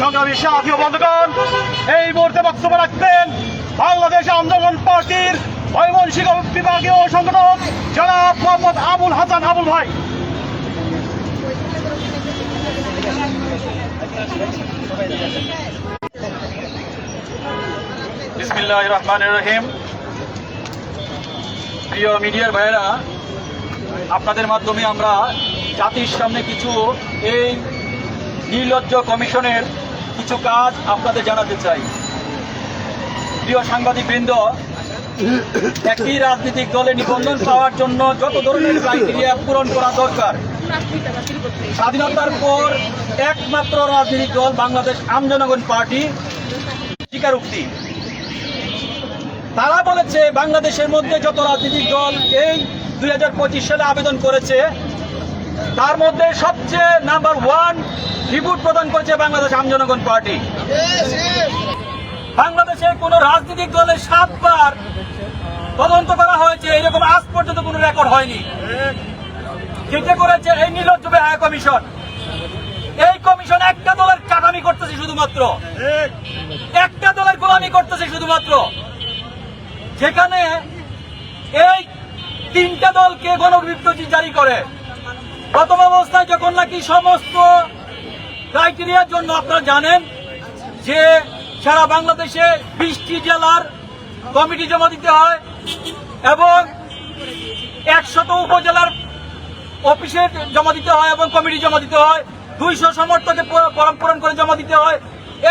সংগ্রামী সাথী বন্ধুগণ, এই মুহূর্তে বক্তব্য রাখবেন বাংলাদেশ আন্দোলন পার্টির ময়মনসিংহ বিভাগীয় সংগঠক জনাব মোহাম্মদ আবুল হাসান আবুল ভাই। রহিম। প্রিয় মিডিয়ার ভাইয়েরা, আপনাদের মাধ্যমে আমরা জাতির সামনে কিছু এই নির্লজ্জ কমিশনের কিছু কাজ আপনাদের জানাতে চাই। প্রিয় সাংবাদিক বৃন্দ একটি রাজনৈতিক দলে নিবন্ধন পাওয়ার জন্য যত ধরনের ক্রাইটেরিয়া পূরণ করা দরকার, স্বাধীনতার পর একমাত্র রাজনৈতিক দল বাংলাদেশ আমজনগণ পার্টি, স্বীকারোক্তি। তারা বলেছে, বাংলাদেশের মধ্যে যত রাজনৈতিক দল এই দুই হাজার পঁচিশ সালে আবেদন করেছে তার মধ্যে সবচেয়ে নাম্বার ওয়ান রিপোর্ট প্রদান করেছে বাংলাদেশ আমজনগণ পার্টি। বাংলাদেশে কোন রাজনৈতিক দলের সাতবার তদন্ত করা হয়েছে, এরকম আজ পর্যন্ত কোনো রেকর্ড হয়নি। যেটা করেছে এই নির্লজ্জ ব্যয় কমিশন। এই কমিশন একটা দলের চাটামি করতেছে শুধুমাত্র। একটা দলের গোলামি করতেছে শুধুমাত্র। যেখানে এই তিনটা দলকে গণবিজ্ঞপ্তি জারি করে। প্রথম অবস্থায় যখন নাকি সমস্ত ক্রাইটেরিয়ার জন্য আপনারা জানেন যে সারা বাংলাদেশে বিশটি জেলার কমিটি জমা দিতে হয় এবং একশত উপজেলার অফিসে জমা দিতে হয় এবং কমিটি জমা দিতে হয়, দুইশো সমর্থকে প- ফরম পূরণ করে জমা দিতে হয়।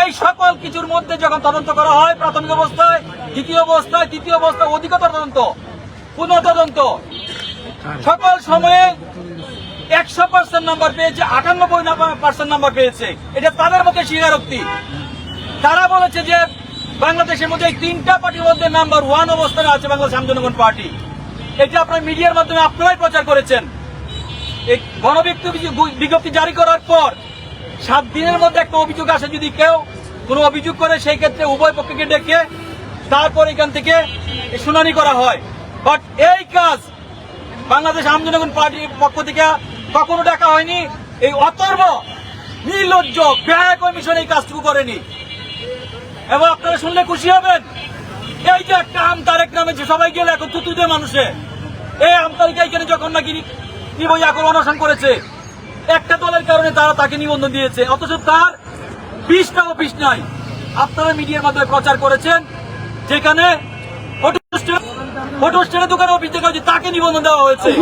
এই সকল কিছুর মধ্যে যখন তদন্ত করা হয়, প্রাথমিক অবস্থায়, দ্বিতীয় অবস্থায়, তৃতীয় অবস্থায় অধিকতর তদন্ত, পুনঃ তদন্ত। সকল সময়ে একশো পার্সেন্ট নাম্বার পেয়েছে, আটানব্বই পার্সেন্ট নাম্বার পেয়েছে। এটা তাদের মুখে স্বীকারোক্তি। তারা বলেছে যে বাংলাদেশের মধ্যে এই তিনটা পার্টির মধ্যে নাম্বার ওয়ান অবস্থানে আছে বাংলাদেশ আমজনগণ পার্টি। এটা আপনার মিডিয়ার মাধ্যমে আপনারাই প্রচার করেছেন। এই গণবিজ্ঞপ্তি বিজ্ঞপ্তি জারি করার পর সাত দিনের মধ্যে একটা অভিযোগ আসে, যদি কেউ কোনো অভিযোগ করে, সেই ক্ষেত্রে উভয় পক্ষকে ডেকে তারপর এখান থেকে শুনানি করা হয়। বাট এই কাজ বাংলাদেশ আমজনগণ পার্টির পক্ষ থেকে কখনো ডাকা হয়নি। এই অতর্ব, নির্লজ্জ ব্যয় কমিশন এই কাজটুকু করেনি। এবং আপনারা শুনলে খুশি হবেন, এই যে একটা আম তারেক নামে যে সবাই গেলে এখন তুতু দিয়ে মানুষে, এই আম তারিখে এখানে যখন নাকি এখন অনশন করেছে, একটা দলের কারণে তারা তাকে নিবন্ধন দিয়েছে। অথচ তার বিশটা অফিস নাই। আপনারা মিডিয়ার মাধ্যমে প্রচার করেছেন, যেখানে ফটো স্টেট- দোকানে অফিস দেখা হচ্ছে তাকে নিবন্ধন দেওয়া হয়েছে।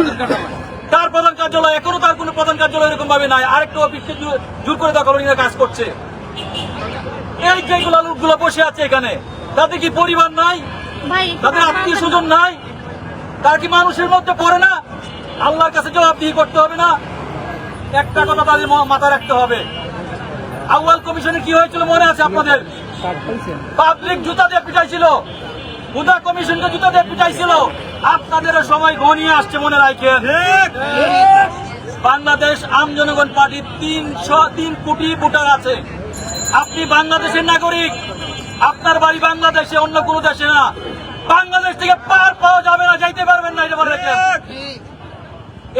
তার প্রধান কার্যালয় এখনও তার কোনো প্রধান কার্যালয় এরকম ভাবে নাই। আরেকটা অফিসকে জোর- করে দখল নিয়ে কাজ করছে। এই যেগুলো লোকগুলো বসে আছে এখানে তাদের কি পরিবার নাই? তাদের আত্মীয় স্বজন নাই? তার কি মানুষের মধ্যে পড়ে না? আল্লাহর কাছে জবাবদিহি করতে হবে না? একটা কথা তাদের ম- মাথায় রাখতে হবে। আউয়াল কমিশনে কি হয়েছিল মনে আছে আপনাদের? পাবলিক জুতা দিয়ে পিটাইছিল। হুদা কমিশনকে জুতা দিয়ে পিটাইছিল। আপনাদের সময় ঘনিয়ে আসছে মনে রাখেন বাংলাদেশ আম জনগণ পার্টি তিনশো তিন কোটি ভোটার আছে। আপনি বাংলাদেশের নাগরিক। আপনার বাড়ি বাংলাদেশে অন্য কোনো দেশে না। বাংলাদেশ থেকে পার পাওয়া যাবে না যাইতে পারবেন না এটা মনে রাখেন।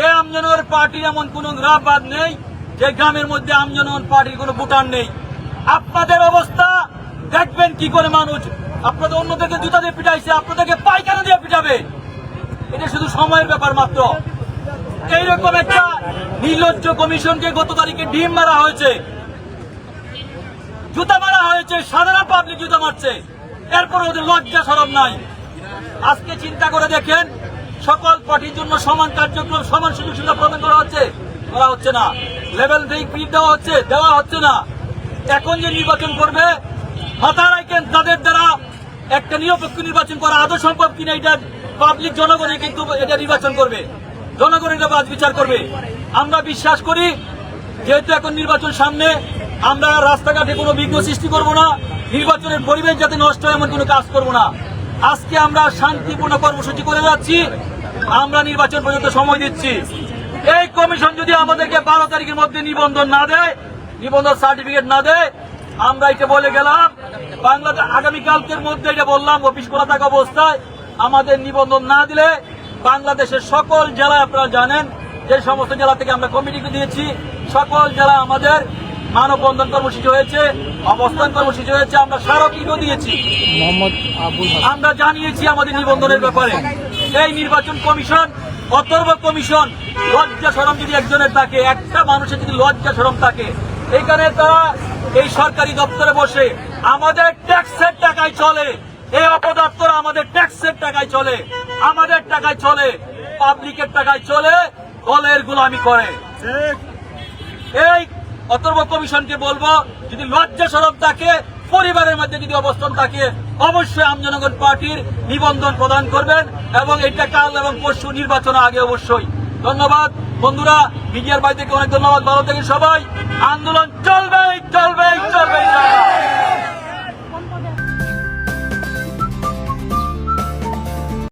এ আমজনগর পার্টির এমন কোন গ্রামবাদ নেই যে গ্রামের মধ্যে আমজনগর পার্টির কোনো ভোটার নেই। আপনাদের অবস্থা দেখবেন কি করে মানুষ আপনাদের অন্যদেরকে জুতা দিয়ে পিটাইছে, আপনাদেরকে পাইকারি দিয়ে পিটাবে। এটা শুধু সময়ের ব্যাপার মাত্র। এইরকম একটা নির্লজ্জ কমিশনকে গত তারিখে ডিম মারা হয়েছে। জুতা মারা হয়েছে, সাধারণ পাবলিক জুতা মারছে। এরপরে ওদের লজ্জা সরব নাই। আজকে চিন্তা করে দেখেন, সকল পার্টির জন্য সমান কার্যক্রম, সমান সুযোগ সুবিধা প্রদান করা হচ্ছে করা হচ্ছে না। লেভেল ফিট দেওয়া হচ্ছে দেওয়া হচ্ছে না। এখন যে নির্বাচন করবে মাথা রাখেন, তাদের দ্বারা একটা নিরপেক্ষ নির্বাচন করা আদৌ সম্ভব কিনা এটা পাবলিক জনগণই কিন্তু এটা নির্বাচন করবে। জনগণ এটা বাজ বিচার করবে। আমরা বিশ্বাস করি, যেহেতু এখন নির্বাচন সামনে, আমরা রাস্তাঘাটে কোনো বিঘ্ন সৃষ্টি করব না, নির্বাচনের পরিবেশ যাতে নষ্ট হয় এমন কোনো কাজ করব না। আজকে আমরা শান্তিপূর্ণ কর্মসূচি করে যাচ্ছি, আমরা নির্বাচন পর্যন্ত সময় দিচ্ছি। এই কমিশন যদি আমাদেরকে বারো তারিখের মধ্যে নিবন্ধন না দেয়, নিবন্ধন সার্টিফিকেট না দেয়, আমরা এটা বলে গেলাম বাংলাদেশ আগামীকালকের মধ্যে এটা বললাম অফিস খোলা থাকা অবস্থায় আমাদের নিবন্ধন না দিলে বাংলাদেশের সকল জেলায় আপনারা জানেন যে সমস্ত জেলা থেকে আমরা কমিটিকে দিয়েছি। সকল জেলা আমাদের মানববন্ধন কর্মসূচি হয়েছে অবস্থান কর্মসূচি হয়েছে আমরা স্মারকলিপিও দিয়েছি। আমরা জানিয়েছি আমাদের নিবন্ধনের ব্যাপারে। এই নির্বাচন কমিশন অতর্ব কমিশন লজ্জা সরম যদি একজনের থাকে একটা মানুষের যদি লজ্জা সরম থাকে এখানে তারা এই সরকারি দপ্তরে বসে আমাদের ট্যাক্সের টাকায় চলে। এই অপদপ্তর আমাদের ট্যাক্সের টাকায় চলে। আমাদের টাকায় চলে। পাবলিকের টাকায় চলে। দলের গোলামি করে। এই অতর্ব কমিশনকে বলব, যদি লজ্জা সরব থাকে, পরিবারের মধ্যে যদি অবস্থান থাকে, অবশ্যই আমজনগণ পার্টির নিবন্ধন প্রদান করবেন এবং এটা কাল এবং পরশু নির্বাচন আগে অবশ্যই। ধন্যবাদ। বন্ধুরা, মিডিয়ার বাড়ি থেকে অনেক ধন্যবাদ। ভালো থেকে সবাই। আন্দোলন চলবে চলবে চলবে